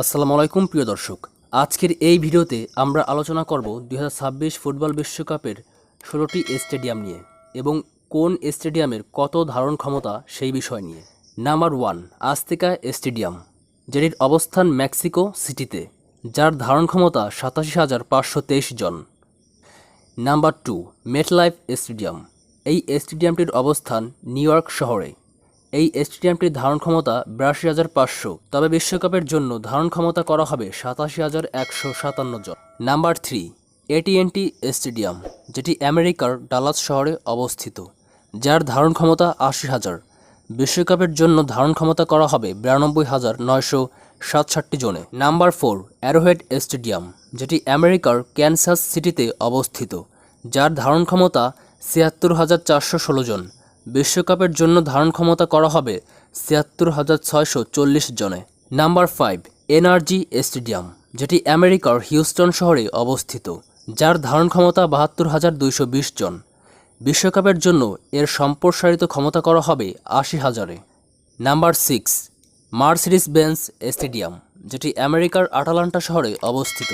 আসসালামু আলাইকুম, প্রিয় দর্শক। আজকের এই ভিডিওতে আমরা আলোচনা করব দুই হাজার ছাব্বিশ ফুটবল বিশ্বকাপের ষোলোটি স্টেডিয়াম নিয়ে এবং কোন স্টেডিয়ামের কত ধারণ ক্ষমতা সেই বিষয় নিয়ে। নাম্বার ওয়ান আস্তিকা স্টেডিয়াম যেটির অবস্থান মেক্সিকো সিটিতে, যার ধারণ ক্ষমতা সাতাশি হাজার পাঁচশো তেইশ জন। নাম্বার টু মেটলাইফ স্টেডিয়াম এই স্টেডিয়ামটির অবস্থান নিউ ইয়র্ক শহরে। এই স্টেডিয়ামটির ধারণ ক্ষমতা বিরাশি হাজার পাঁচশো। তবে বিশ্বকাপের জন্য ধারণ ক্ষমতা করা হবে সাতাশি হাজার একশো সাতান্ন জন। নাম্বার থ্রি এটিএনটি স্টেডিয়াম, যেটি আমেরিকার ডালাস শহরে অবস্থিত, যার ধারণ ক্ষমতা আশি হাজার। বিশ্বকাপের জন্য ধারণ ক্ষমতা করা হবে বিরানব্বই হাজার নয়শো সাতষট্টি জনে। নাম্বার ফোর, অ্যারোহেড স্টেডিয়াম, যেটি আমেরিকার ক্যানসাস সিটিতে অবস্থিত, যার ধারণ ক্ষমতা ছিয়াত্তর হাজার চারশো ষোলো জন। বিশ্বকাপের জন্য ধারণ ক্ষমতা করা হবে ছিয়াত্তর হাজার ছয়শো চল্লিশ জনে। নাম্বার ফাইভ, এনআরজি স্টেডিয়াম, যেটি আমেরিকার হিউস্টন শহরে অবস্থিত, যার ধারণ ক্ষমতা বাহাত্তর হাজার দুইশো বিশ জন। বিশ্বকাপের জন্য এর সম্প্রসারিত ক্ষমতা করা হবে আশি হাজারে। Number six Mercedes Benz stadium, যেটি আমেরিকার আটালান্টা শহরে অবস্থিত,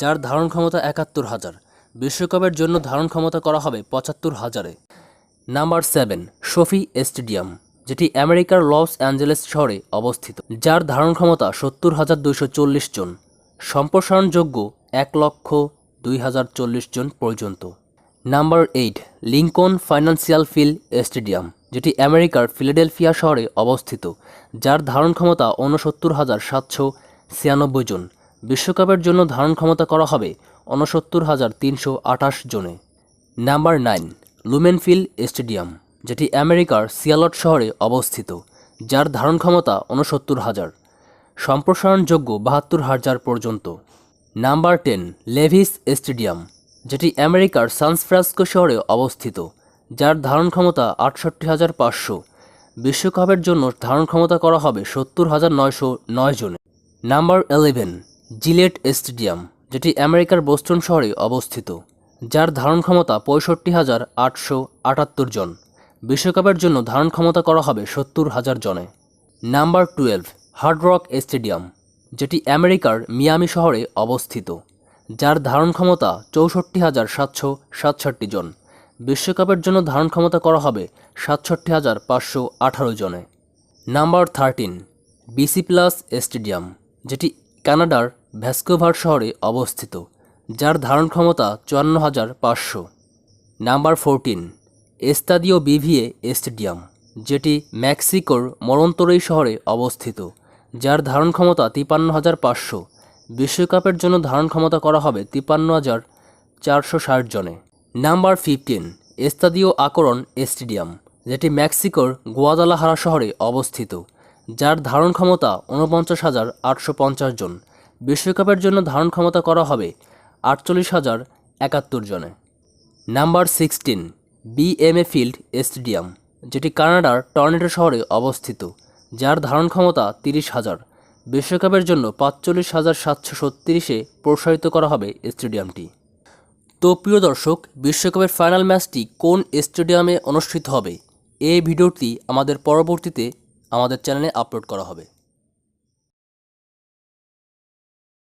যার ধারণ ক্ষমতা একাত্তর হাজার। বিশ্বকাপের জন্য ধারণ ক্ষমতা করা হবে পঁচাত্তর হাজারে। নাম্বার সেভেন, শফি স্টেডিয়াম, যেটি আমেরিকার লস অ্যাঞ্জেলেস শহরে অবস্থিত, যার ধারণ ক্ষমতা সত্তর হাজার দুইশো চল্লিশ জন। সম্প্রসারণযোগ্য এক লক্ষ দুই হাজার চল্লিশ জন পর্যন্ত। Number eight Lincoln Financial field stadium, যেটি আমেরিকার ফিলাডেলফিয়া শহরে অবস্থিত, যার ধারণ ক্ষমতা ঊনসত্তর হাজার সাতশো ছিয়ানব্বই জন। বিশ্বকাপের জন্য ধারণ ক্ষমতা করা হবে ঊনসত্তর হাজার তিনশো আঠাশ জনে। নাম্বার নাইন লুমেনফিল স্টেডিয়াম, যেটি আমেরিকার সিয়ালট শহরে অবস্থিত, যার ধারণ ক্ষমতা ঊনসত্তর হাজার। সম্প্রসারণযোগ্য বাহাত্তর হাজার পর্যন্ত। নাম্বার টেন, লেভিস স্টেডিয়াম, যেটি আমেরিকার সানফ্রান্সকো শহরে অবস্থিত, যার ধারণ ক্ষমতা আটষট্টি হাজার পাঁচশো। বিশ্বকাপের জন্য ধারণ ক্ষমতা করা হবে সত্তর হাজার নয়শো নয় জনে। নাম্বার এলেভেন জিলেট স্টেডিয়াম, যেটি আমেরিকার বোস্টন শহরে অবস্থিত। যার ধারণ ক্ষমতা পঁয়ষট্টি হাজার আটশো আটাত্তর জন। বিশ্বকাপের জন্য ধারণ ক্ষমতা করা হবে সত্তর হাজার জনে। Number twelve, Hard Rock stadium, যেটি আমেরিকার মিয়ামি শহরে অবস্থিত, যার ধারণ ক্ষমতা চৌষট্টি হাজার সাতশো সাতষট্টি জন। বিশ্বকাপের জন্য ধারণ ক্ষমতা করা হবে সাতষট্টি হাজার পাঁচশো আঠারো জনে। Number thirteen, BC Place stadium, যেটি কানাডার ভ্যাস্কোভার শহরে অবস্থিত যার ধারণ ক্ষমতা চুয়ান্ন হাজার পাঁচশো। Number fourteen, Estadio BBVA stadium, যেটি মেক্সিকোর মরন্তরই শহরে অবস্থিত, যার ধারণ ক্ষমতা তিপান্ন হাজার পাঁচশো। বিশ্বকাপের জন্য ধারণ ক্ষমতা করা হবে তিপান্ন হাজার চারশো ষাট জনে। Number fifteen, Estadio Akron stadium, যেটি মেক্সিকোর গোয়াদালাহারা শহরে অবস্থিত, যার ধারণ ক্ষমতা ঊনপঞ্চাশ হাজার আটশো পঞ্চাশ জন। বিশ্বকাপের জন্য ধারণ ক্ষমতা করা হবে আটচল্লিশ হাজার একাত্তর জনে। Number sixteen, BMO field stadium, যেটি কানাডার টর্নেডো শহরে অবস্থিত, যার ধারণ ক্ষমতা তিরিশ হাজার। বিশ্বকাপের জন্য পাঁচচল্লিশ হাজার সাতশো সত্তিরিশে প্রসারিত করা হবে স্টেডিয়ামটি। তো প্রিয় দর্শক, বিশ্বকাপের ফাইনাল ম্যাচটি কোন স্টেডিয়ামে অনুষ্ঠিত হবে? এই ভিডিওটি আমাদের পরবর্তীতে আমাদের চ্যানেলে আপলোড করা হবে।